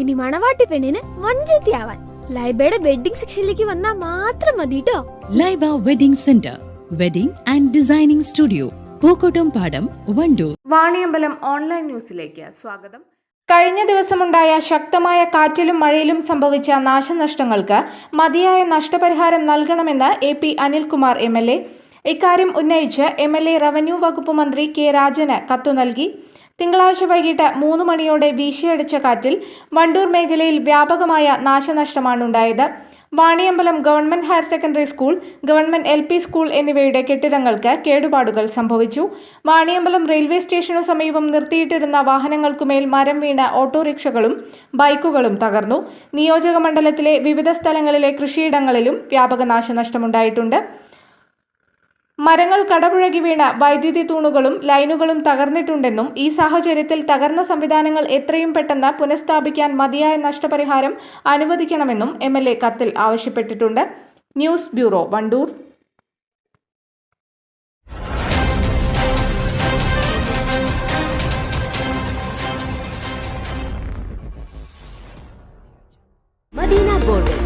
ഇനി മണവാട്ടി പെണ്ണിന് മഞ്ചേത്തിയാവാൻ ലൈബയുടെ വെഡിങ് സെക്ഷനിലേക്ക് വന്നാൽ മാത്രം മതി കേട്ടോ Laiba wedding centre wedding and designing studio Pookkottam Padam Wandoor. Vaniyambalam online ന്യൂസിലേക്ക് സ്വാഗതം. കഴിഞ്ഞ ദിവസമുണ്ടായ ശക്തമായ കാറ്റിലും മഴയിലും സംഭവിച്ച നാശനഷ്ടങ്ങൾക്ക് മതിയായ നഷ്ടപരിഹാരം നൽകണമെന്ന് A P Anilkumar M L A. ഇക്കാര്യം ഉന്നയിച്ച് എം എൽ എ റവന്യൂ വകുപ്പ് മന്ത്രി കെ രാജന് കത്തു നൽകി. തിങ്കളാഴ്ച വൈകിട്ട് മൂന്ന് മണിയോടെ വീശിയടിച്ച കാറ്റിൽ വണ്ടൂർ മേഖലയിൽ വ്യാപകമായ നാശനഷ്ടമാണുണ്ടായത് Vaniyambalam government higher secondary school government L P school എന്നിവയുടെ കെട്ടിടങ്ങൾക്ക് കേടുപാടുകൾ സംഭവിച്ചു. വാണിയമ്പലം റെയിൽവേ സ്റ്റേഷനു സമീപം നിർത്തിയിട്ടിരുന്ന വാഹനങ്ങൾക്കുമേൽ മരം വീണ ഓട്ടോറിക്ഷകളും ബൈക്കുകളും തകർന്നു. നിയോജക മണ്ഡലത്തിലെ വിവിധ സ്ഥലങ്ങളിലെ കൃഷിയിടങ്ങളിലും വ്യാപക നാശനഷ്ടമുണ്ടായിട്ടുണ്ട്. മരങ്ങൾ കടപുഴകി വീണ വൈദ്യുതി തൂണുകളും ലൈനുകളും തകർന്നിട്ടുണ്ടെന്നും ഈ സാഹചര്യത്തിൽ തകർന്ന സംവിധാനങ്ങൾ എത്രയും പെട്ടെന്ന് പുനഃസ്ഥാപിക്കാൻ മതിയായ നഷ്ടപരിഹാരം അനുവദിക്കണമെന്നും എം കത്തിൽ ആവശ്യപ്പെട്ടിട്ടുണ്ട്. News bureau Wandoor. Medina borders